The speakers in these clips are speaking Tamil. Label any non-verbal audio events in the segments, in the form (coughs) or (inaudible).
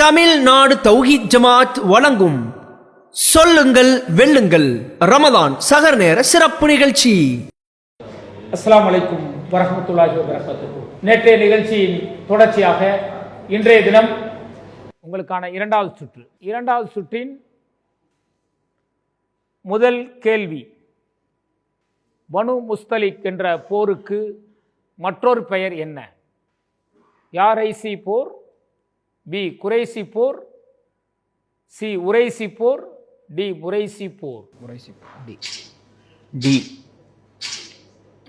தமிழ்நாடு தௌஹீத் ஜமாத் வழங்கும் சொல்லுங்கள் வெல்லுங்கள். ரமதான் சகர் நேர சிறப்பு நிகழ்ச்சி. அஸ்லாம் வலைக்கும் வரஹ்மத்துல்லாஹி நேற்றைய நிகழ்ச்சியின் தொடர்ச்சியாக இன்றைய தினம் உங்களுக்கான இரண்டாவது சுற்று. இரண்டாவது சுற்றின் முதல் கேள்வி பனு முஸ்தலிக் என்ற போருக்கு மற்றொரு பெயர் என்ன? யார் ஐசி போர்? பி குறைசி போர். சி உரைசி போர். டி முரைசி போர். முறைசி டி டி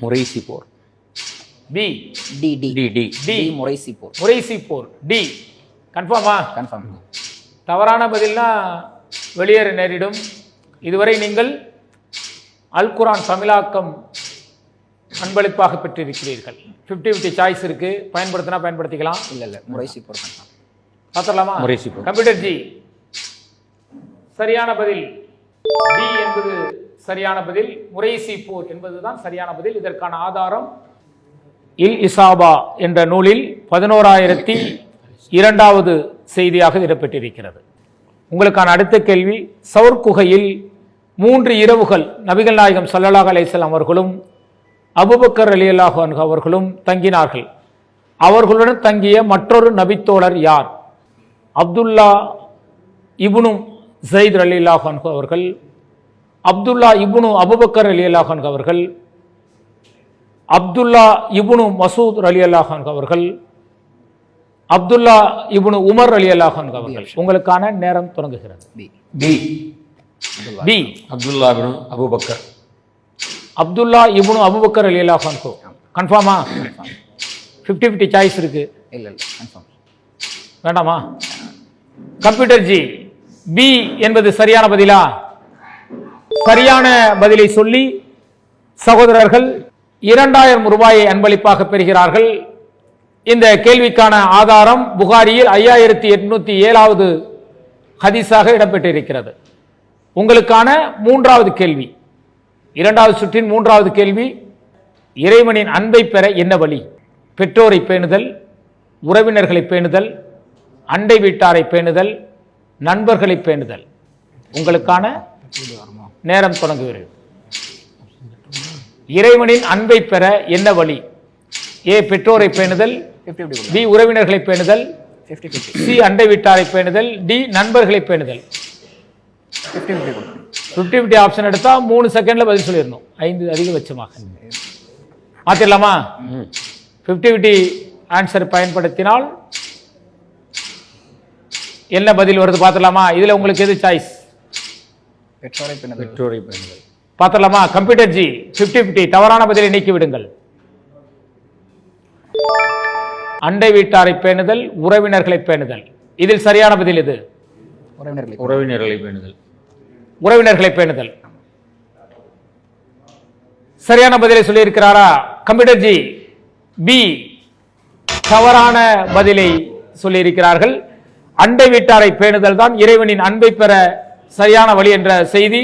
முறைசி போர். B D D D D D D முறைசி போர். முரைசி போர். டி கன்ஃபார்மா கன்ஃபார்ம் தவறான பதில்னா வெளியேற நேரிடும். இதுவரை நீங்கள் அல் குரான் தமிழாக்கம் அன்பளிப்பாக பெற்றிருக்கிறீர்கள். ஃபிஃப்டி ஃபிஃப்டி சாய்ஸ் இருக்கு. பயன்படுத்தினா பயன்படுத்திக்கலாம். இல்ல இல்ல. முறைசி போர் கன்ஃபார்ம் பார்த்துடலாமா முறைசி. கம்ப்யூட்டர் ஜி சரியான பதில். டி என்பது சரியான பதில். முறைசி போர் என்பதுதான் சரியான பதில். இதற்கான ஆதாரம் இல் இசாபா என்ற நூலில் பதினோராயிரத்தி இரண்டாவது செய்தியாக இடம்பெற்றிருக்கிறது. உங்களுக்கான அடுத்த கேள்வி சவுர் குகையில் மூன்று இரவுகள் நபிகள் நாயகம் ஸல்லல்லாஹு அலைஹி வஸல்லம் அவர்களும் அபுபக்கர் ரலியல்லாஹு அன்ஹு அவர்களும் தங்கினார்கள். அவர்களுடன் தங்கிய மற்றொரு நபித்தோழர் யார்? அப்துல்லா இப்னு ஜெயித் ரலியல்லாஹு அன்ஹு அவர்கள் அப்துல்லா இப்னு அபுபக்கர் ரலியல்லாஹு அன்ஹு அவர்கள் அப்துல்லா இப்னு மசூத் ரலியல்லாஹு அன்ஹு அவர்கள் அப்துல்லா இப்னு உமர் ரலியல்லாஹு அன்ஹு அவர்கள். உங்களுக்கான நேரம் தொடங்குகிறது. பி. அப்துல்லா பின் அபூபக்கர். அப்துல்லா இப்னு அபுபக்கர் ரலியல்லாஹு அன்ஹு. கன்ஃபார்மா ஃபிஃப்டி ஃபிஃப்டி சாய்ஸ் இருக்கு. இல்ல இல்ல கன்ஃபார்ம் வேண்டாமா? Computer G. பி என்பது சரியான பதிலா? சரியான பதிலை சொல்லி சகோதரர்கள் இரண்டாயிரம் ரூபாயை அன்பளிப்பாக பெறுகிறார்கள். இந்த கேள்விக்கான ஆதாரம் புகாரியில் ஐயாயிரத்தி எட்நூத்தி ஏழாவது ஹதீஸாக இடம்பெற்றிருக்கிறது. உங்களுக்கான மூன்றாவது கேள்வி. இரண்டாவது சுற்றின் மூன்றாவது கேள்வி இறைவனின் அன்பை பெற என்ன வழி? பெற்றோரை பேணுதல் உறவினர்களை பேணுதல் அண்டை வீட்டாரை பேணுதல் நண்பர்களை பேணுதல். உங்களுக்கான நேரம் தொடங்குகிறது. இறைவனின் அன்பை பெற என்ன வழி? ஏ பெற்றோரை பேணுதல் பி உறவினர்களை பேணுதல் சி அண்டை வீட்டாரை பேணுதல் டி நண்பர்களை பேணுதல். ஃபிஃப்டி ஃபிஃப்டி ஆப்ஷன் எடுத்தா மூணு செகண்ட்ல பதில் சொல்லிடணும். ஐந்து அதிகபட்சமாக. மாத்திரலாமா? ஃபிஃப்டி ஃபிஃப்டி ஆன்சர் பயன்படுத்தினால் என்ன பதில் வருது பார்த்துடலாமா? இதுல உங்களுக்கு எது சாய்ஸ் பெற்றோரை பெண்கள் கம்ப்யூட்டர் ஜி ஃபிஃப்டி ஃபிஃப்டி தவறான பதிலை நீக்கி விடுங்கள். அண்டை வீட்டாரை பேணுதல் உறவினர்களை பேணுதல். இதில் சரியான பதில் எது? உறவினர்களை உறவினர்களை பேணுதல். உறவினர்களை பேணுதல். சரியான பதிலை சொல்லியிருக்கிறாரா? கம்ப்யூட்டர் ஜி பி தவறான பதிலை சொல்லியிருக்கிறார்கள். அண்டை வீட்டாரை பேணுதல் தான் இறைவனின் அன்பை பெற சரியான வழி என்ற செய்தி.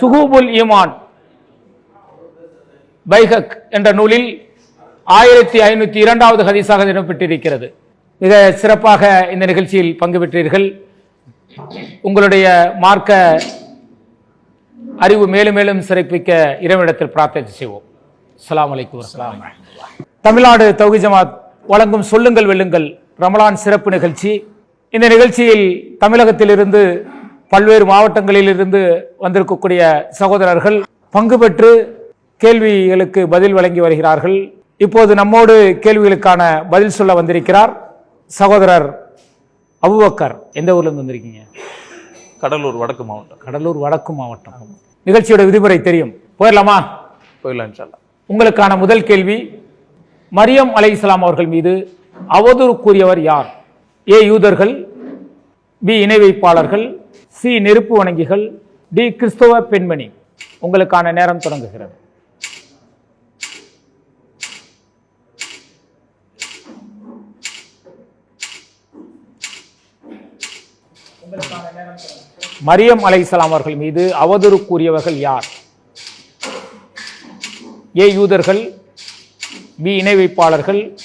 சுகூபுல் ஈமான் பைஹக் என்ற நூலில் ஆயிரத்தி ஐநூத்தி இரண்டாவது ஹதீஸாக இடம்பெற்றிருக்கிறது. மிக சிறப்பாக இந்த நிகழ்ச்சியில் பங்கு பெற்றீர்கள். உங்களுடைய மார்க்க அறிவு மேலும் மேலும் சிறப்பிக்க இறைவனிடத்தில் பிரார்த்தனை செய்வோம். அஸ்ஸலாமு வலைக்கம் தமிழ்நாடு தௌஹி ஜமாத் வழங்கும் சொல்லுங்கள் வெல்லுங்கள். ரமலான் சிறப்பு நிகழ்ச்சி. இந்த நிகழ்ச்சியில் தமிழகத்திலிருந்து பல்வேறு மாவட்டங்களிலிருந்து வந்திருக்கக்கூடிய சகோதரர்கள் பங்கு பெற்று கேள்விகளுக்கு பதில் வழங்கி வருகிறார்கள். இப்போது நம்மோடு கேள்விகளுக்கான பதில் சொல்ல வந்திருக்கிறார் சகோதரர் அபுபக்கர். எந்த ஊர்ல இருந்து வந்திருக்கீங்க? கடலூர் வடக்கு மாவட்டம். கடலூர் வடக்கு மாவட்டம். நிகழ்ச்சியோட விதிமுறை தெரியும். போயிடலாமா? போயிடலாம் உங்களுக்கான முதல் கேள்வி மரியம் அலைஹிஸ்ஸலாம் அவர்கள் மீது அவதூறு கூறியவர் யார்? ஏ. யூதர்கள் பி. இணை வைப்பாளர்கள் சி. நெருப்பு வணங்கிகள் டி. கிறிஸ்தவ பெண்மணி. உங்களுக்கான நேரம் தொடங்குகிறது. மரியம் அலைசலாம் அவர்கள் மீது அவதூறு கூறியவர்கள் யார்? ஏ. யூதர்கள் பி. இணை வைப்பாளர்கள்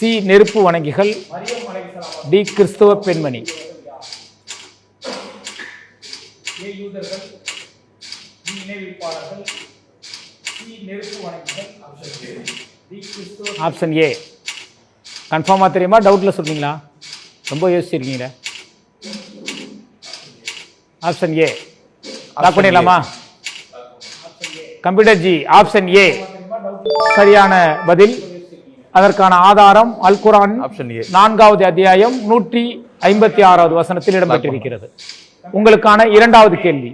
சி நெருப்பு வணங்கிகள் டி கிறிஸ்துவ பெண்மணி. Option A. கன்ஃபார்மாக தெரியுமா? டவுட்டில் சொல்றீங்களா? ரொம்ப யோசிச்சிருக்கீங்களே. Option A. லாக் பண்ணிடலாமா? Computer ji option A. சரியான பதில். அதற்கான ஆதாரம் அல் குரான் ஆப்ஷன் ஏ நான்காவது அத்தியாயம் நூற்றி ஐம்பத்தி ஆறாவது வசனத்தில் இடம்பெற்றிருக்கிறது. உங்களுக்கான இரண்டாவது கேள்வி.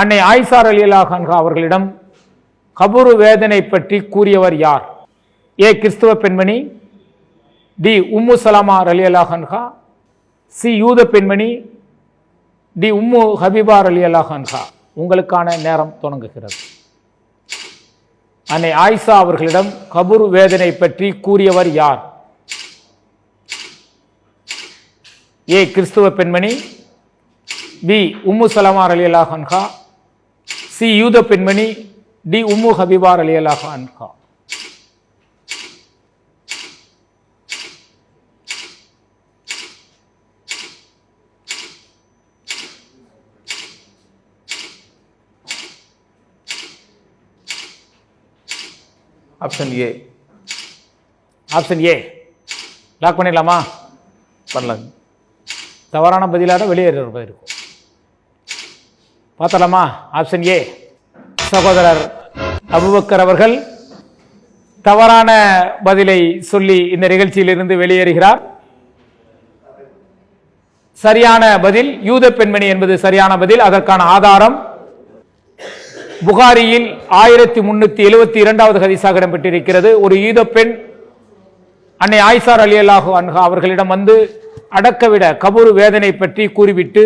அன்னை ஆயிசார் அலி அல்லாஹான்ஹா அவர்களிடம் கபுரு வேதனை பற்றி கூறியவர் யார்? ஏ கிறிஸ்துவ பெண்மணி டி உம்மு சலாமா அலி அல்லாஹான்ஹா சி யூத பெண்மணி டி உம்மு ஹபீபார் அலி அல்லாஹான்ஹா உங்களுக்கான நேரம் தொடங்குகிறது. அன்னை ஆயிஷா அவர்களிடம் கபுர் வேதனை பற்றி கூறியவர் யார்? ஏ கிறிஸ்துவ பெண்மணி. பி உம்மு சலமார் அலி அல்லாஹ் அன்ஹா. சி யூத பெண்மணி. டி உம்மு ஹபிபார் அலி அல்லாஹ் அன்ஹா. Option A option A lock பண்ணிடலாமா? பண்ணலாங்க தவறான பதிலாக வெளியேறது இருக்கும். பார்த்தலாமா ஆப்ஷன் ஏ சகோதரர் அபுபக்கர் அவர்கள் தவறான பதிலை சொல்லி இந்த நிகழ்ச்சியிலிருந்து வெளியேறுகிறார். சரியான பதில் யூத பெண்மணி என்பது சரியான பதில். அதற்கான ஆதாரம் புகாரியில் ஆயிரத்தி முன்னூத்தி எழுபத்தி இரண்டாவது ஹதீஸாக இடம்பெற்றிருக்கிறது. ஒரு ஈத பெண் அன்னை ஆயிசார் அலி அல்லாஹு அன்ஹா அவர்களிடம் வந்து அடக்கவிட கபூர் வேதனை பற்றி கூறிவிட்டு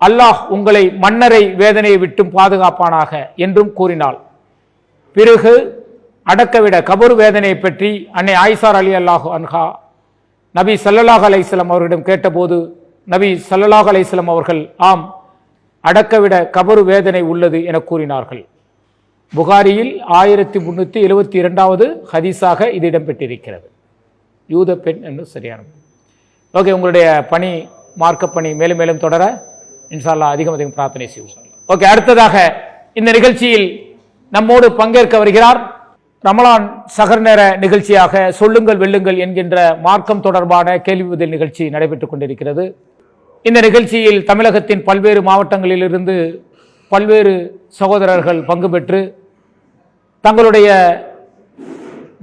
அல்லாஹ் உங்களை மன்னரை வேதனையை விட்டும் பாதுகாப்பானாக என்றும் கூறினாள். பிறகு அடக்கவிட கபூர் வேதனையை பற்றி அன்னை ஆயிசார் அலி அல்லாஹு அன்ஹா நபி ஸல்லல்லாஹு அலைஹி அவர்களிடம் கேட்டபோது நபி ஸல்லல்லாஹு அலைஹி அவர்கள் ஆம் அடக்கவிட கபரு வேதனை உள்ளது என கூறினார்கள். புகாரியில் ஆயிரத்தி முன்னூத்தி எழுபத்தி இரண்டாவது ஹதீஸாக இது இடம்பெற்றிருக்கிறது. யூத பெண் என்று சரியான ஓகே உங்களுடைய பணி மார்க்க பணி மேலும் மேலும் தொடர இன்ஷால்லா அதிகம் அதிகம் பிரார்த்தனை செய்வோம். ஓகே அடுத்ததாக இந்த நிகழ்ச்சியில் நம்மோடு பங்கேற்க வருகிறார் ரமலான் சகர் நேர நிகழ்ச்சியாக சொல்லுங்கள் வெல்லுங்கள் என்கின்ற மார்க்கம் தொடர்பான கேள்வி பதில் நிகழ்ச்சி நடைபெற்றுக் கொண்டிருக்கிறது. இந்த நிகழ்ச்சியில் தமிழகத்தின் பல்வேறு மாவட்டங்களிலிருந்து பல்வேறு சகோதரர்கள் பங்கு பெற்று தங்களுடைய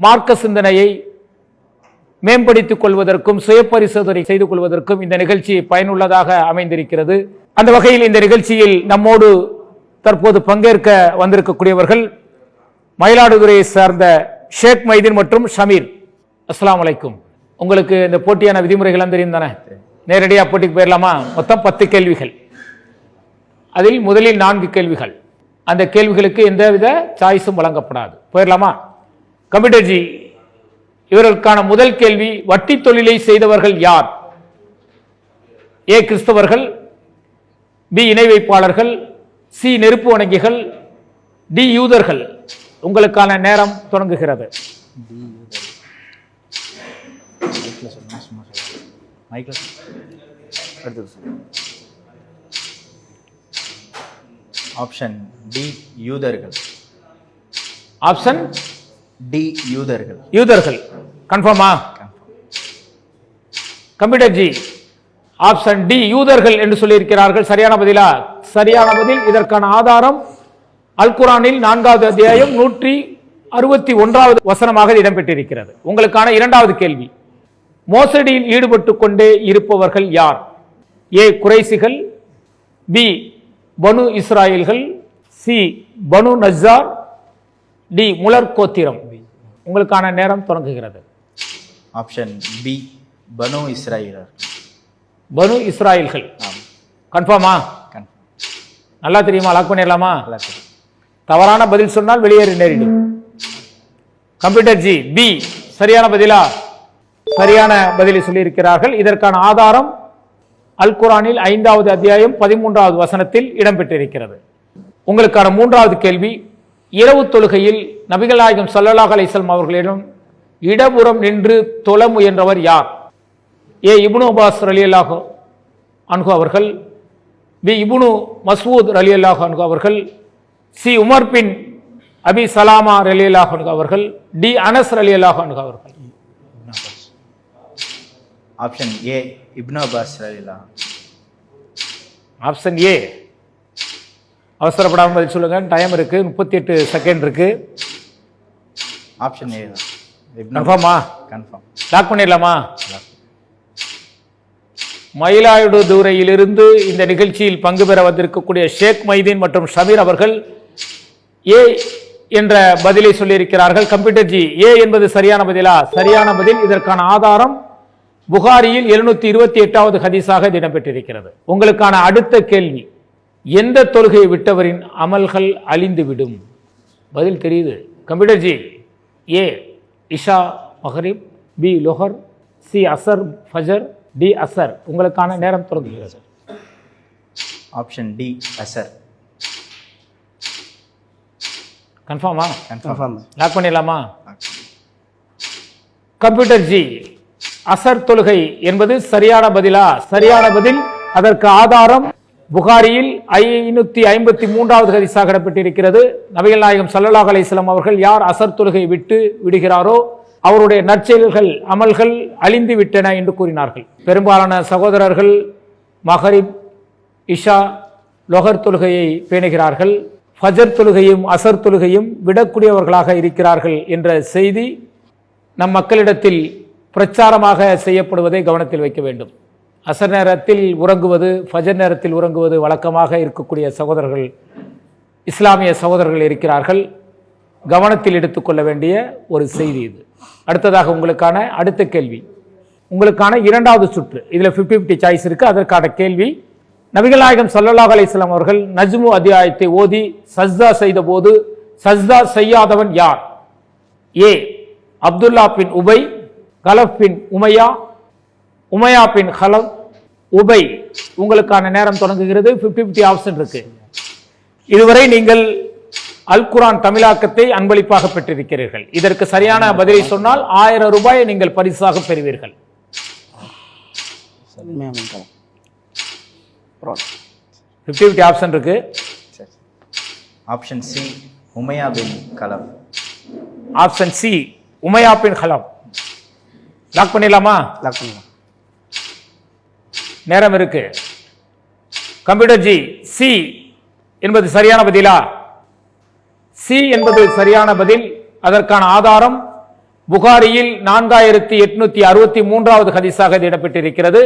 மார்க்க சிந்தனையை மேம்படுத்திக் கொள்வதற்கும் சுய பரிசோதனை செய்து கொள்வதற்கும் இந்த நிகழ்ச்சி பயனுள்ளதாக அமைந்திருக்கிறது. அந்த வகையில் இந்த நிகழ்ச்சியில் நம்மோடு தற்போது பங்கேற்க வந்திருக்கக்கூடியவர்கள் மயிலாடுதுறையை சார்ந்த ஷேக் மைதீன் மற்றும் ஷமீர். அஸ்லாம் வலைக்கும் உங்களுக்கு இந்த போட்டியான விதிமுறைகள் தெரியும் தானே? நேரடியாக போட்டிக்கு போயிடலாமா மொத்தம் பத்து கேள்விகள். அதில் முதலில் நான்கு கேள்விகள். அந்த கேள்விகளுக்கு எந்தவித சாய்ஸும் வழங்கப்படாது. போயிடலாமா கம்ப்யூட்டர்ஜி இவர்களுக்கான முதல் கேள்வி வட்டி தொழிலை செய்தவர்கள் யார்? ஏ கிறிஸ்தவர்கள். பி இணை வைப்பாளர்கள் சி நெருப்பு வணங்கிகள். டி யூதர்கள். உங்களுக்கான நேரம் தொடங்குகிறது. மைக்கில் சொல்லு. ஆப்ஷன் டி யூதர்கள். ஆப்ஷன் டி யூதர்கள். யூதர்கள். கன்ஃபார்மா கம்ப்யூட்டர் ஜி ஆப்ஷன் டி யூதர்கள் என்று சொல்லியிருக்கிறார்கள். சரியான பதிலா? சரியான பதில். இதற்கான ஆதாரம் அல் குரானில் நான்காவது அத்தியாயம் நூற்றி அறுபத்தி ஒன்றாவது வசனமாக இடம்பெற்றிருக்கிறது. உங்களுக்கான இரண்டாவது கேள்வி. மோசடியில் ஈடுபட்டு கொண்டே இருப்பவர்கள் யார்? ஏ குறைசிகள் பி பனு இஸ்ராயல்கள் சி பனு நஜார் டி முலர் கோத்திரம். உங்களுக்கான நேரம் தொடங்குகிறது. ஆப்ஷன் பி பனு இஸ்ராயலர். பனு இஸ்ராயல்கள். கன்ஃபார்மா? நல்லா தெரியுமா? லாக் பண்ணிடலாமா? தவறான பதில் சொன்னால் வெளியேறி நேரிடும். கம்ப்யூட்டர் ஜி பி சரியான பதிலா? சரியான பதிலை சொல்லியிருக்கிறார்கள். இதற்கான ஆதாரம் அல் குரானில் ஐந்தாவது அத்தியாயம் பதிமூன்றாவது வசனத்தில் இடம்பெற்றிருக்கிறது. உங்களுக்கான மூன்றாவது கேள்வி இரவு தொழுகையில் நபிகள் நாயகம் ஸல்லல்லாஹு அவர்களிடம் இடபுறம் நின்று தொழ முயன்றவர் யார்? ஏ இப்னு அபாஸ் அலி அல்லாஹ் அன்கு அவர்கள் பி இப்னு மசூத் அலி அல்லாஹ் அன்கு அவர்கள் சி உமர் பின் அபி சலாமா அலி அல்லாஹ் அன்கு அவர்கள் டி அனஸ் அலி அல்லாஹ் அன்கு அவர்கள். ஆப்ஷன் ஏ இப்னு அப்பாஸ் ரலிலா ஆப்ஷன் ஏ அவசரப்படாமல் பதில் சொல்லுங்க. டைம் இருக்கு. முப்பத்தி எட்டு செகண்ட் இருக்கு ஆப்ஷன் ஏ கன்ஃபார்மா கன்ஃபார்ம் லாக் பண்ணிடலாமா? மயிலாடுதுறையிலிருந்து இந்த நிகழ்ச்சியில் பங்கு பெற வந்திருக்கக்கூடிய ஷேக் மைதீன் மற்றும் ஷமீர் அவர்கள் ஏ என்ற பதிலை சொல்லியிருக்கிறார்கள். கம்ப்யூட்டர் ஜி ஏ என்பது சரியான பதிலா? சரியான பதில். இதற்கான ஆதாரம் புகாரியில் எழுநூத்தி இருபத்தி எட்டாவது ஹதீஸாக இடம்பெற்றிருக்கிறது. உங்களுக்கான அடுத்த கேள்வி எந்த தொழுகையை விட்டவரின் அமல்கள் அழிந்துவிடும்? பதில் தெரியுது. கம்ப்யூட்டர் ஜி ஏ இஷா மஹரிப் பி லொஹர் சி அசர் ஃபஜர் டி அசர். உங்களுக்கான நேரம் தொடங்குகிறது. ஆப்ஷன் டி அசர். கன்ஃபார்மா? கன்ஃபார்ம். லாக் பண்ணிடலாமா? கம்ப்யூட்டர் ஜி அசர் தொழுகை என்பது சரியான பதிலா? சரியான பதில் அதற்கு ஆதாரம் புகாரியில் ஐநூத்தி ஐம்பத்தி மூன்றாவது ஹதீஸாக இடம்பெற்றிருக்கிறது. நபிகள் நாயகம் சல்லல்லாஹ் அலிஸ்லாம் அவர்கள் யார் அசர் தொழுகை விட்டு விடுகிறாரோ அவருடைய நற்செயல்கள் அமல்கள் அழிந்து விட்டன என்று கூறினார்கள். பெரும்பாலான சகோதரர்கள் மஹரிப் இஷா லொஹர் தொழுகையை பேணுகிறார்கள். ஃபஜர் தொழுகையும் அசர் தொழுகையும் விடக்கூடியவர்களாக இருக்கிறார்கள் என்ற செய்தி நம் மக்களிடத்தில் பிரச்சாரமாக செய்யப்படுவதை கவனத்தில் வைக்க வேண்டும். அசர் நேரத்தில் உறங்குவது ஃபஜர் நேரத்தில் உறங்குவது வழக்கமாக இருக்கக்கூடிய சகோதரர்கள் இஸ்லாமிய சகோதரர்கள் இருக்கிறார்கள். கவனத்தில் எடுத்துக்கொள்ள வேண்டிய ஒரு செய்தி இது. அடுத்ததாக உங்களுக்கான அடுத்த கேள்வி. உங்களுக்கான இரண்டாவது சுற்று. இதில் ஃபிஃப்டி ஃபிஃப்டி சாய்ஸ் இருக்குது அதற்கான கேள்வி. நபிகள் நாயகம் ஸல்லல்லாஹு அலைஹி அவர்கள் நஜ்மு அத்தியாயத்தை ஓதி சஜ்தா செய்த போது சஜ்தா செய்யாதவன் யார்? ஏ. அப்துல்லா பின் உபை கலப் பின் உமையா உமையா பின் ஹலப் உபை உங்களுக்கான நேரம் தொடங்குகிறது. 50 50 ஆப்ஷன் இருக்கு. இதுவரை நீங்கள் அல் குர்ஆன் தமிழாக்கத்தை அன்பளிப்பாக பெற்றிருக்கிறீர்கள். இதற்கு சரியான பதிலை சொன்னால் ஆயிரம் ரூபாயை நீங்கள் பரிசாக பெறுவீர்கள். ஃபிஃப்டி ஃபிஃப்டி ஆப்ஷன் இருக்கு. ஆப்ஷன் சி உமையா பின் கலம் ஆப்ஷன் சி உமையா பின் ஹலம் லாக் பண்ணிடலாமா? லாக் பண்ணலாம் நேரம் இருக்கு. கம்ப்யூட்டர் ஜி சி என்பது சரியான பதிலா? சி என்பது சரியான பதில். அதற்கான ஆதாரம் புகாரியில் நான்காயிரத்தி எட்நூத்தி அறுபத்தி மூன்றாவது ஹதீஸாக இது இடம்பெற்றிருக்கிறது.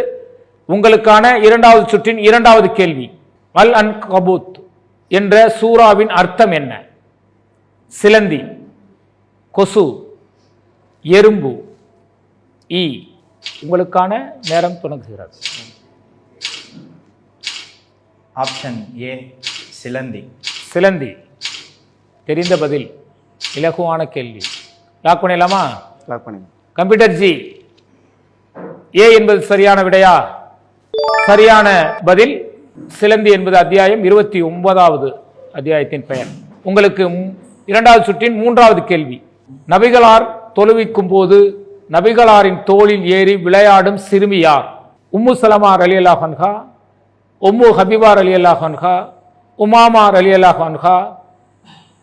உங்களுக்கான இரண்டாவது சுற்றின் இரண்டாவது கேள்வி. அல் அன் கபூத் என்ற சூராவின் அர்த்தம் என்ன? சிலந்தி கொசு எறும்பு ஈ உங்களுக்கான நேரம் தொடங்குகிறது ஆப்ஷன் ஏ சிலந்தி. சிலந்தி. தெரிந்த பதில் இலகுவான கேள்வி. லாக் பண்ணிடலாமா? லாக் பண்ணிடலாம். கம்ப்யூட்டர் ஜி ஏ என்பது சரியான விடையா? சரியான பதில் சிலந்தி என்பது அத்தியாயம் இருபத்தி ஒன்பதாவது அத்தியாயத்தின் பெயர். உங்களுக்கு இரண்டாவது சுற்றின் மூன்றாவது கேள்வி. நபிகளார் தொழுவிக்கும் போது நபிகளாரின் தோளில் ஏறி விளையாடும் சிறுமி யார்? உம்மு சலமார் அலி அன்ஹா உம்மு ஹபிபார் அலி அல்லாஹ் அன்ஹா உமாமார் அலி அல்லாஹ் அன்ஹா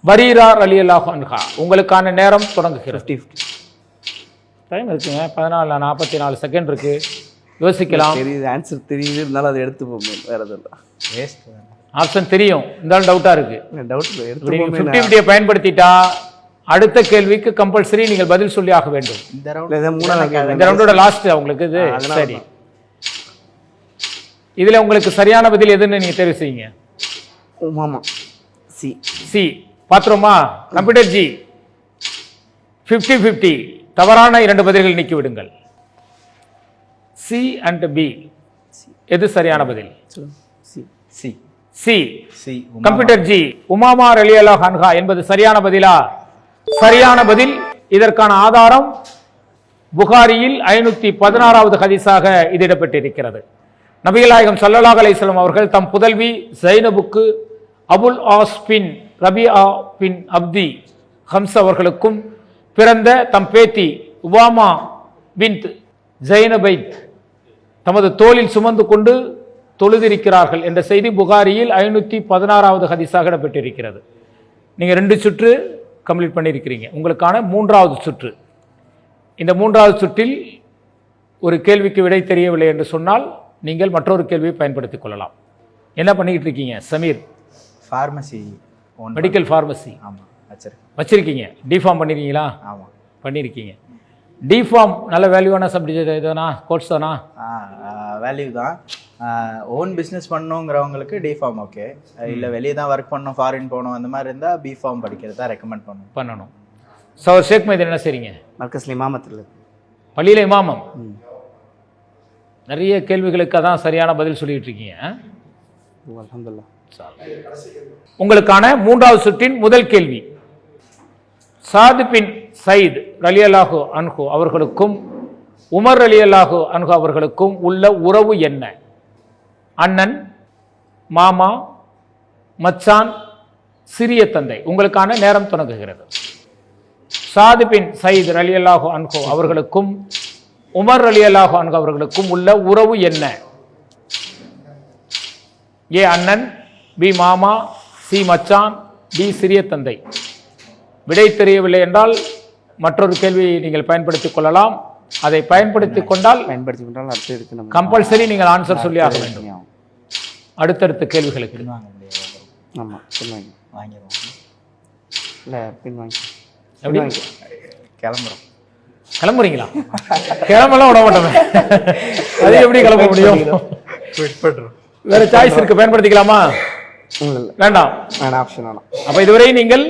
வரீரார் அலி அல்லாஹ் அன்ஹா. உங்களுக்கான நேரம் தொடங்குகிறது. டைம் இருக்குங்க. பதினாலு நாற்பத்தி நாலு செகண்ட் இருக்கு. யோசிக்கலாம். தெரியுது ஆன்சர் தெரியுது. இருந்தாலும் அதை எடுத்து போகும் வேற எதுவும் ஆப்ஷன் தெரியும். இருந்தாலும் டவுட்டா இருக்கு. டவுட் பயன்படுத்திட்டா அடுத்த கேள்விக்கு கம்பல்சரி நீங்கள் பதில் சொல்லி ஆக வேண்டும். இந்த ரவுண்டோட லாஸ்ட் உங்களுக்கு இது. சரி. இதுல உங்களுக்கு சரியான பதில் எதுன்னு நீங்க தெரிவு செய்யுங்க. ஆமாம் சி சி பாத்துருமா கம்ப்யூட்டர் ஜி 50 50 தவறான இரண்டு பதில்கள் நீக்கி விடுங்கள் சி அண்ட் பி எது சரியான பதில்? C C C C computer ji Umama ரலியல்லா ஹன்ஹா என்பது சரியான பதிலா? சரியான பதில் இதற்கான ஆதாரம் புகாரியில் ஐநூத்தி பதினாறாவது ஹதீஸாக இது இடம்பெற்றிருக்கிறது. நபிகளாயகம் சல்லல்லாஹ் அலிஸ்லாம் அவர்கள் தம் புதல்வி ஜைனபுக்கு அபுல் ஆஸ் பின் ஆ பின் அப்தி ஹம்ஸ் அவர்களுக்கும் பிறந்த தம் பேத்தி உபாமா பின் ஜைனபைத் தமது தோளில் சுமந்து கொண்டு தொழுதிருக்கிறார்கள் என்ற செய்தி புகாரியில் ஐநூற்றி பதினாறாவது ஹதீஸாக இடப்பெற்றிருக்கிறது நீங்கள் ரெண்டு சுற்று கம்ப்ளீட் பண்ணியிருக்கிறீங்க. உங்களுக்கான மூன்றாவது சுற்று. இந்த மூன்றாவது சுற்றில் ஒரு கேள்விக்கு விடை தெரியவில்லை என்று சொன்னால் நீங்கள் மற்றொரு கேள்வியை பயன்படுத்திக் கொள்ளலாம். என்ன பண்ணிக்கிட்டு இருக்கீங்க சமீர்? ஃபார்மசி மெடிக்கல் ஃபார்மசி ஆமாம் வச்சிருக்கேன். வச்சிருக்கீங்க. டிஃபார்ம் பண்ணிருக்கீங்களா? ஆமாம் பண்ணியிருக்கீங்க டிஃபார்ம் நல்ல வேல்யூவான சப்ஜெக்ட் இதுதானா கோர்ஸ் தானா? வேல்யூ தான். ஓன் பிஸ்னஸ் பண்ணணுங்கிறவங்களுக்கு டிஃபார்ம் ஓகே இல்லை வெளியே தான் ஒர்க் பண்ணணும் ஃபாரின் போகணும் அந்த மாதிரி இருந்தால் பிஃபார்ம் படிக்கிறது தான் ரெக்கமெண்ட் பண்ணுவோம் பண்ணணும். ஸோ ஷேக் மைதன் என்ன செய்றீங்க? மர்க்கஸ்ல இமாமத்தில். பள்ளியில் இமாமம்? நிறைய கேள்விகளுக்கு அதான் சரியான பதில் சொல்லிட்டு இருக்கீங்க? அலமதுல்லா உங்களுக்கான மூன்றாவது சுற்றின் முதல் கேள்வி. சாது பின் சயித் அல்லாஹு அன்ஹு அவர்களுக்கும் உமர் அலி அல்லாஹு அன்ஹு அவர்களுக்கும் உள்ள உறவு என்ன? அண்ணன் மாமா மச்சான் சிறிய தந்தை. உங்களுக்கான நேரம் தொடங்குகிறது சாது பின் சயித் அலி அல்லாஹு அன்ஹு அவர்களுக்கும் உமர் அலி அல்லாஹு அன்ஹு அவர்களுக்கும் உள்ள உறவு என்ன? ஏ அண்ணன் பி மாமா சி மச்சான் டி சிறிய தந்தை. விடை தெரியவில்லை என்றால் மற்றொரு கேள்வியை நீங்கள் பயன்படுத்திக் கொள்ளலாம். அதை பயன்படுத்திக் கொண்டால் பயன்படுத்தி கொண்டால் கம்பல்சரி நீங்கள் ஆன்சர் சொல்லி ஆக வேண்டும். அடுத்தடுத்த கேள்விகளுக்கு. வாங்க முடியாது ஆமாம் பின் வாங்கி வாங்கிடுவோம் இல்லை கிளம்புறோம். கிளம்புறீங்களா? கிளம்பலாம் விட மாட்டோமே. அது எப்படி கிளம்ப முடியும்? வேற சாய்ஸ் இருக்கு பயன்படுத்திக்கலாமா? வேண்டாம். வேணாம் ஆப்ஷன் வேணாம். அப்ப இதுவரை நீங்கள்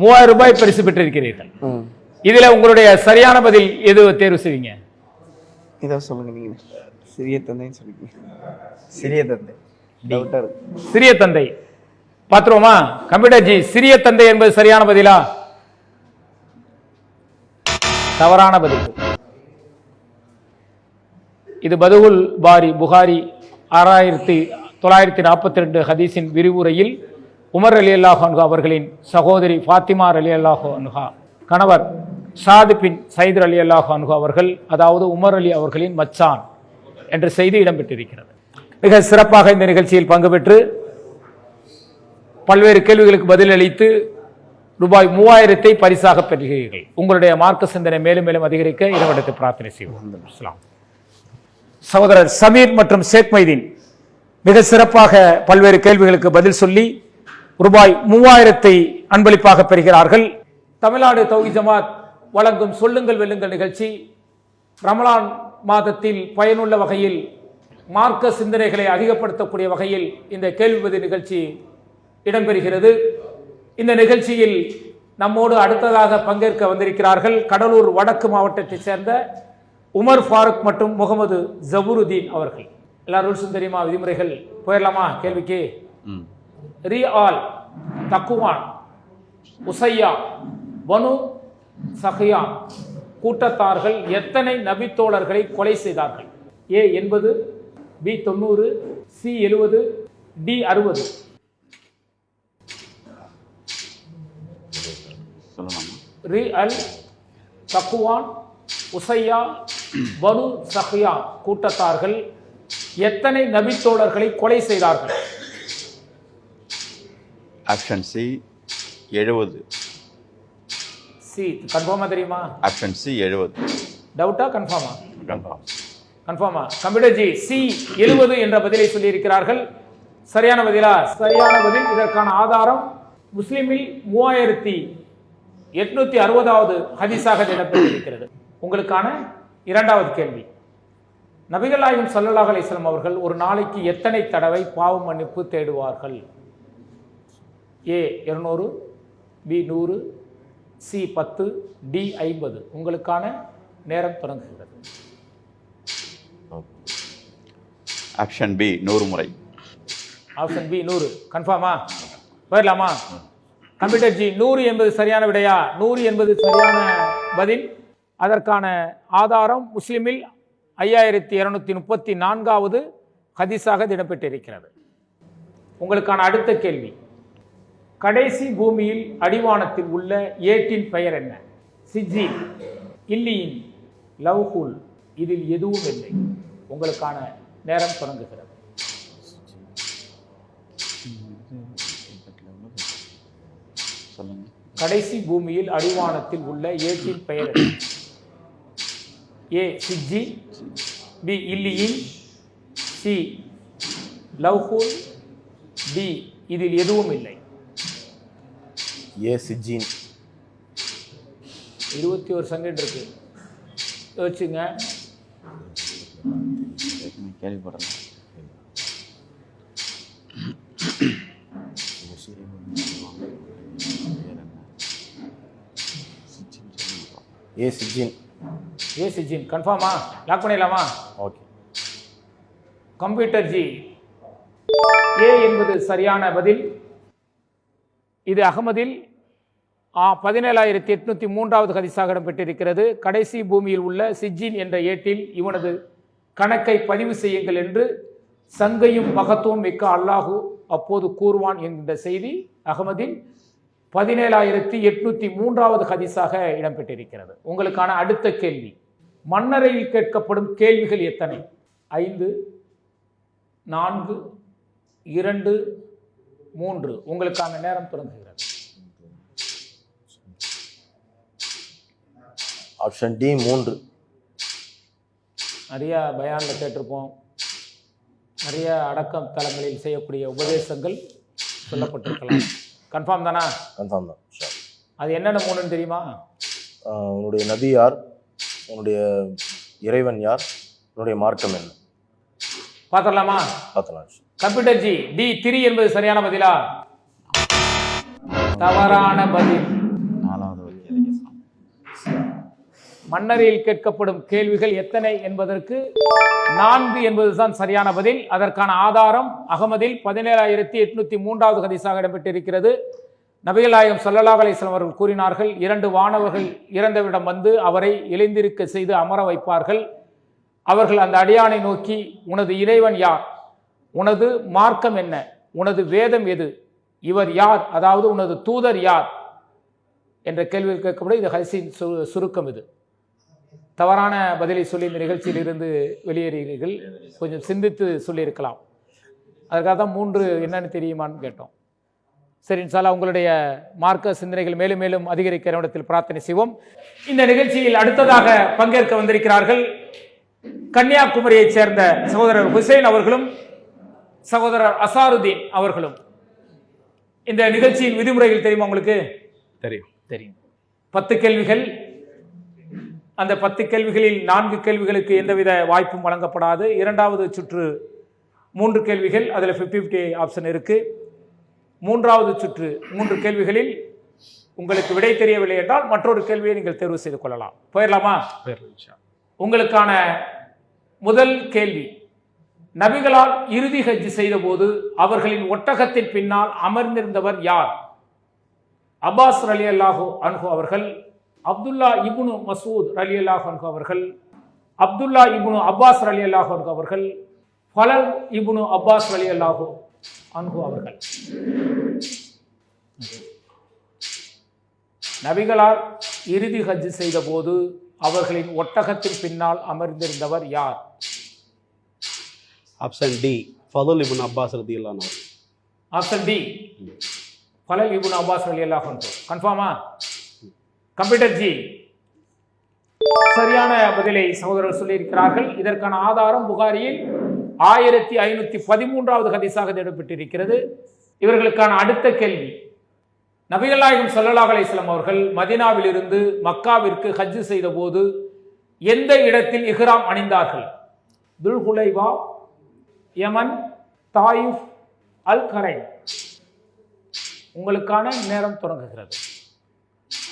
மூவாயிரம் ரூபாய் பரிசு பெற்றிருக்கிறீர்கள். இதுல உங்களுடைய சரியான பதில் எது தேர்வு செய்வீங்க? இதோ சொல்லுங்க நீங்கள் சிறிய தந்தைன்னு சொல்லிக்கீங்க சிறிய தந்தை. சிறிய தந்தை. பாத்துருவோமா கம்ப்யூட்டர் ஜி சிறிய தந்தை என்பது சரியான பதிலா? தவறான பதில். இது பதுகுல் பாரி புகாரி ஆறாயிரத்தி தொள்ளாயிரத்தி நாற்பத்தி ரெண்டு ஹதீஸின் விரிவுரையில் உமர் அலி அல்லாஹ் அன்ஹா அவர்களின் சகோதரி ஃபாத்திமா அலி அல்லாஹ் அன்ஹா கணவர் ஷாது பின் சைதர் அலி அல்லாஹ் அன்ஹா அவர்கள் அதாவது உமர் அலி அவர்களின் மச்சான் என்ற செய்தி இடம்பெற்றிருக்கிறது. மிக சிறப்பாக இந்த நிகழ்ச்சியில் பங்கு பெற்று பல்வேறு கேள்விகளுக்கு பதிலளித்து ரூபாய் மூவாயிரத்தை பரிசாக பெறுகிறீர்கள். உங்களுடைய மார்க்க சிந்தனை மேலும் மேலும் அதிகரிக்க இறைவனத்தை பிரார்த்தனை செய்வோம். சகோதரர் சமீர் மற்றும் ஷேக் மைதீன் மிக சிறப்பாக பல்வேறு கேள்விகளுக்கு பதில் சொல்லி ரூபாய் மூவாயிரத்தை அன்பளிப்பாக பெறுகிறார்கள். தமிழ்நாடு தௌஹி ஜமாத் வழங்கும் சொல்லுங்கள் வெல்லுங்கள் நிகழ்ச்சி ரமலான் மாதத்தில் பயனுள்ள வகையில் மார்க்க சிந்தனைகளை அதிகப்படுத்தக்கூடிய வகையில் இந்த கேள்வி பதில் நிகழ்ச்சி இடம்பெறுகிறது. இந்த நிகழ்ச்சியில் நம்மோடு அடுத்ததாக பங்கேற்க வந்திருக்கிறார்கள் கடலூர் வடக்கு மாவட்டத்தைச் சேர்ந்த உமர் ஃபாரூக் மற்றும் முகமது ஜபுருதீன் அவர்கள். எல்லா ரூல்ஸும் தெரியுமா? விதிமுறைகள் போயிடலாமா? கேள்விக்கு? ரி ஆல் தக்குவான் உசையா பனு சஹியான் கூட்டத்தார்கள் எத்தனை நபித்தோழர்களை கொலை செய்தார்கள்? ஏ எண்பது பி தொண்ணூறு சி எழுவது டி அறுபது. ரி அல் தக்குவான் உசையா பனு சஹியா கூட்டத்தார்கள் எத்தனை நபித்தோழர்களை கொலை செய்தார்கள்? ஆப்ஷன் சி எழுபது சி கன்ஃபார்மா தெரியுமா? ஆப்ஷன் சி எழுபது டவுட்டா கன்ஃபார்மா கன்ஃபார்ம் கன்ஃபார்மா கம்ப்யூட்டர் ஜி சி எழுபது என்ற பதிலை சொல்லியிருக்கிறார்கள். சரியான பதிலா? சரியான பதில். இதற்கான ஆதாரம் முஸ்லிமில் மூவாயிரத்தி எட்நூத்தி அறுபதாவது ஹதீஸாக இடம்பெற்றிருக்கிறது உங்களுக்கான இரண்டாவது கேள்வி. நபிகள்லாயும் நாயகம் அலிஸ்லாம் அவர்கள் ஒரு நாளைக்கு எத்தனை தடவை பாவ மன்னிப்பு தேடுவார்கள்? ஏ இருநூறு பி நூறு சி பத்து டி ஐம்பது. உங்களுக்கான நேரம் தொடங்குகிறது. ஆப்ஷன் பி நூறு முறை. ஆப்ஷன் பி நூறு. கன்ஃபார்மா போயிடலாமா கம்ப்யூட்டர் ஜி நூறு என்பது சரியான விடையா? நூறு என்பது சரியான பதில். அதற்கான ஆதாரம் முஸ்லிமில் ஐயாயிரத்தி இரநூத்தி முப்பத்தி நான்காவது ஹதீஸாக இடம்பெற்றிருக்கிறது. உங்களுக்கான அடுத்த கேள்வி. கடைசி பூமியில் அடிவானத்தில் உள்ள ஏட்டின் பெயர் என்ன? சிஜி இல்லியின் லவ்ஹூல். இதில் எதுவும் இல்லை. உங்களுக்கான நேரம் தொடங்குகிறது. கடைசி பூமியில் அடிவானத்தில் உள்ள ஏட்டின் பெயர்? ஏ சிஜி பி இல்லியின் சி லவ்ஹூல் டி இதில் எதுவும் இல்லை. ஏ சிஜின் இருபத்தி ஒரு செகண்ட் இருக்கு. யோசிச்சுங்க ஏற்கனவே கேள்விப்படலாம் (coughs) ஏ சிஜின். ஏ சிஜின் கன்ஃபார்மா லாக் பண்ணிடலாமா? ஓகே. கம்ப்யூட்டர் ஜி. ஏ என்பது சரியான பதில். இது அகமதில். பதினேழாயிரத்தி எட்நூத்தி மூன்றாவது ஹதீஸாக இடம்பெற்றிருக்கிறது. கடைசி பூமியில் உள்ள சிஜின் என்ற ஏட்டில் இவனது கணக்கை பதிவு செய்யுங்கள் என்று சங்கையும் மகத்துவம் மிக்க அல்லாஹு அப்போது கூறுவான் என்கின்ற செய்தி அகமதின் பதினேழாயிரத்தி எட்நூத்தி மூன்றாவது ஹதீஸாக இடம்பெற்றிருக்கிறது. உங்களுக்கான அடுத்த கேள்வி. மன்னரையில் கேட்கப்படும் கேள்விகள் எத்தனை? ஐந்து நான்கு இரண்டு மூன்று. உங்களுக்கான நேரம் தொடங்குகிறது. ஆப்ஷன் டி மூன்று. நிறைய பயானில் கேட்டிருப்போம். நிறைய அடக்கம் தலங்களில் செய்யக்கூடிய உபதேசங்கள் சொல்லப்பட்டிருக்கலாம். கன்ஃபார்ம் தானா? கன்ஃபார்ம் தான் அது என்னென்ன மூணுன்னு தெரியுமா? உன்னுடைய நபி யார்? உன்னுடைய இறைவன் யார்? உன்னுடைய மார்க்கம் என்ன? பார்த்துடலாமா? பார்த்தலாம் கம்ப்யூட்டர் ஜி டி த்ரீ என்பது சரியான பதிலா? தவறான பதில். மன்னரையில் கேட்கப்படும் கேள்விகள் எத்தனை என்பதற்கு நான்கு என்பதுதான் சரியான பதில். அதற்கான ஆதாரம் அகமதில் பதினேழாயிரத்தி எட்நூத்தி மூன்றாவது ஹதீஸாக இடம்பெற்றிருக்கிறது. நபிகள் நாயகம் ஸல்லல்லாஹு அவர்கள் கூறினார்கள் இரண்டு வானவர்கள் இறந்தவரிடம் வந்து அவரை எழுந்திருக்க செய்து அமர வைப்பார்கள். அவர்கள் அந்த அடியானை நோக்கி உனது இறைவன் யார்? உனது மார்க்கம் என்ன? உனது வேதம் எது? இவர் யார்? அதாவது உனது தூதர் யார்? என்ற கேள்வி கேட்கப்படும். இது ஹரிசின் சு சுருக்கம் இது. தவறான பதிலை சொல்லி இந்த நிகழ்ச்சியில் இருந்து வெளியேறுகிறீர்கள். கொஞ்சம் சிந்தித்து சொல்லியிருக்கலாம். அதற்காக தான் மூன்று என்னன்னு தெரியுமான்னு கேட்டோம். சரி இன்ஷால்லா உங்களுடைய மார்க்க சிந்தனைகள் மேலும் மேலும் அதிகரிக்கிற இடத்தில் பிரார்த்தனை செய்வோம். இந்த நிகழ்ச்சியில் அடுத்ததாக பங்கேற்க வந்திருக்கிறார்கள் கன்னியாகுமரியைச் சேர்ந்த சகோதரர் ஹுசைன் அவர்களும் சகோதரர் அசாருதீன் அவர்களும். இந்த நிகழ்ச்சியின் விதிமுறைகள் தெரியுமா உங்களுக்கு? தெரியும். தெரியும். பத்து கேள்விகள் அந்த பத்து கேள்விகளில் நான்கு கேள்விகளுக்கு எந்தவித வாய்ப்பும் வழங்கப்படாது. இரண்டாவது சுற்று மூன்று கேள்விகள் அதில் ஃபிஃப்டி ஃபிஃப்டி ஆப்ஷன் இருக்கு. மூன்றாவது சுற்று மூன்று கேள்விகளில் உங்களுக்கு விடை தெரியவில்லை என்றால் மற்றொரு கேள்வியை நீங்கள் தேர்வு செய்து கொள்ளலாம். போயிடலாமா? உங்களுக்கான முதல் கேள்வி. நபிகளால் இறுதி ஹஜ் செய்தபோது அவர்களின் ஒட்டகத்தின் பின்னால் அமர்ந்திருந்தவர் யார்? அப்பாஸ் அலி அல்லாஹு அன்ஹு அவர்கள் அப்துல்லா இப்னு மசூத் அலி அல்லாஹு அன்ஹு அவர்கள் அப்துல்லா இப்னு அப்பாஸ் அலி அல்லாஹு அன்ஹு அவர்கள் ஃபலல் இப்னு அப்பாஸ் அலி அல்லாஹு அன்ஹு அவர்கள். நபிகளார் இறுதி ஹஜ் செய்தபோது அவர்களின் ஒட்டகத்தின் பின்னால் அமர்ந்திருந்தவர் யார்? ஆப்ஷன் டி ஃபதுல் இப்னு அப்பாஸ் அவர் ஆப்ஷன் டி ஃபலல் இப்னு அப்பாஸ் அலி அல்லாஹ் கன்ஃபார்மா? கம்ப்யூட்டர் ஜி. சரியான பதிலை சகோதரர் சொல்லியிருக்கிறார்கள். இதற்கான ஆதாரம் புகாரியில் ஆயிரத்தி ஐநூத்தி பதிமூன்றாவது ஹதீஸாக தேடப்பட்டிருக்கிறது இவர்களுக்கான அடுத்த கேள்வி. நபிகள் நாயகம் ஸல்லல்லாஹு அலைஹி அவர்கள் மதீனாவிலிருந்து மக்காவிற்கு ஹஜ் செய்தபோது எந்த இடத்தில் இஹ்ராம் அணிந்தார்கள்? துல்ஹுலைவா யமன் தாயிஃப் அல் கரைன் உங்களுக்கான நேரம் தொடங்குகிறது.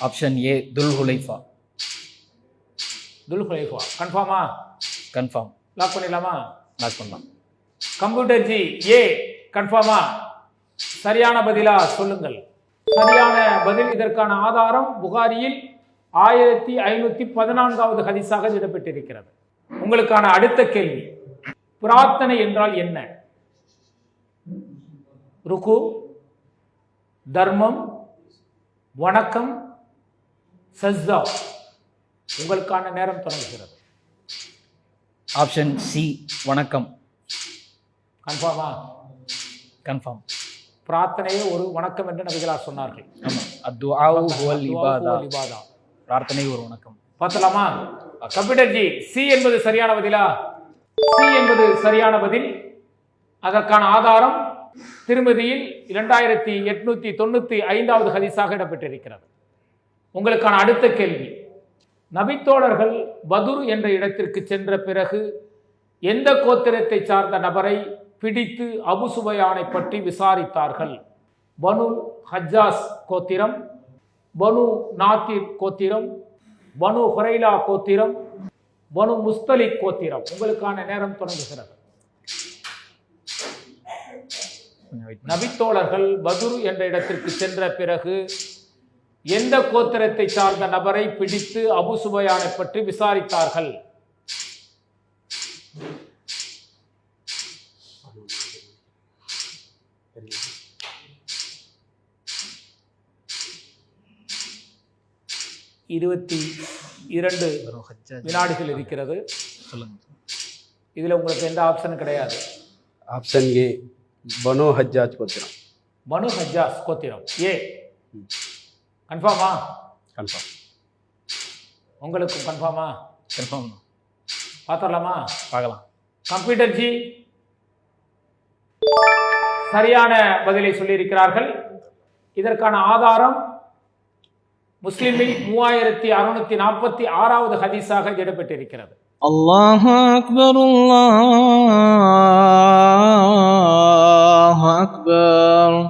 ஆப்ஷன் ஏ துல் ஹுலைஃபா துல்ஹுலைஃபா கன்ஃபார்மா கன்ஃபார்ம் லாக் பண்ணிடலாமா? லாக் பண்ணலாம். கம்ப்யூட்டர் ஜி ஏ கன்ஃபார்மா சரியான பதிலா சொல்லுங்கள். சரியான பதில் இதற்கான ஆதாரம் புகாரியில் ஆயிரத்தி ஐநூத்தி பதினான்காவது ஹதீஸாக இடம்பெற்றிருக்கிறது. உங்களுக்கான அடுத்த கேள்வி. பிரார்த்தனை என்றால் என்ன? ருக்கு தர்மம் வணக்கம் சஸ்தா உங்களுக்கான நேரம் தொடங்குகிறது. ஆப்ஷன் சி வணக்கம். கன்ஃபார்மா கன்ஃபார்ம் பிரார்த்தனையே ஒரு வணக்கம் என்று நபிகளார் சொன்னார்கள். ஆமாம் அத்துஆவு ஹுவல் இபாதா. துஆ இபாதா. பிரார்த்தனை ஒரு வணக்கம். பார்த்தலாமா கம்ப்யூட்டர் ஜி சி என்பது சரியான பதிலா? சி என்பது சரியான பதில். அதற்கான ஆதாரம் திருமதியில் இரண்டாயிரத்தி எட்நூத்தி தொண்ணூத்தி ஐந்தாவது ஹதீஸாக இடம்பெற்றிருக்கிறது. உங்களுக்கான அடுத்த கேள்வி. நபித்தோழர்கள் பதுர் என்ற இடத்திற்கு சென்ற பிறகு எந்த கோத்திரத்தை சார்ந்த நபரை பிடித்து அபு சுபயானை பற்றி விசாரித்தார்கள்? பனு ஹஜ்ஜாஸ் கோத்திரம் பனு நாத்திர் கோத்திரம் பனு ஹுரைலா கோத்திரம் பனு முஸ்தலிக் கோத்திரம். உங்களுக்கான நேரம் தொடங்குகிறது. நபித்தோழர்கள் பதுர் என்ற இடத்திற்கு சென்ற பிறகு எந்த கோத்திரத்தை சார்ந்த நபரை பிடித்து அபு சுபயானை பற்றி விசாரித்தார்கள்? இருபத்தி இரண்டு வினாடிகள் இருக்கிறது. சொல்லுங்க. இதில் உங்களுக்கு எந்த ஆப்ஷனும் கிடையாது. ஆப்ஷன் ஏ பனோ ஹஜ்ஜாஜ் கோத்திரம். மனு ஹஜ்ஜாஸ் கோத்திரம். ஏ கன்ஃபார்மா கன்ஃபார்ம் உங்களுக்கும் கன்ஃபார்மா கன்ஃபார்ம் பார்த்துடலாமா? பார்க்கலாம். கம்ப்யூட்டர் ஜி சரியான பதிலை சொல்லியிருக்கிறார்கள். இதற்கான ஆதாரம் முஸ்லிமில் மூவாயிரத்தி அறுநூத்தி நாற்பத்தி ஆறாவது ஹதீஸாக இடம்பெற்றிருக்கிறது. அல்லாஹ் அக்பர் அல்லாஹ் அக்பர்.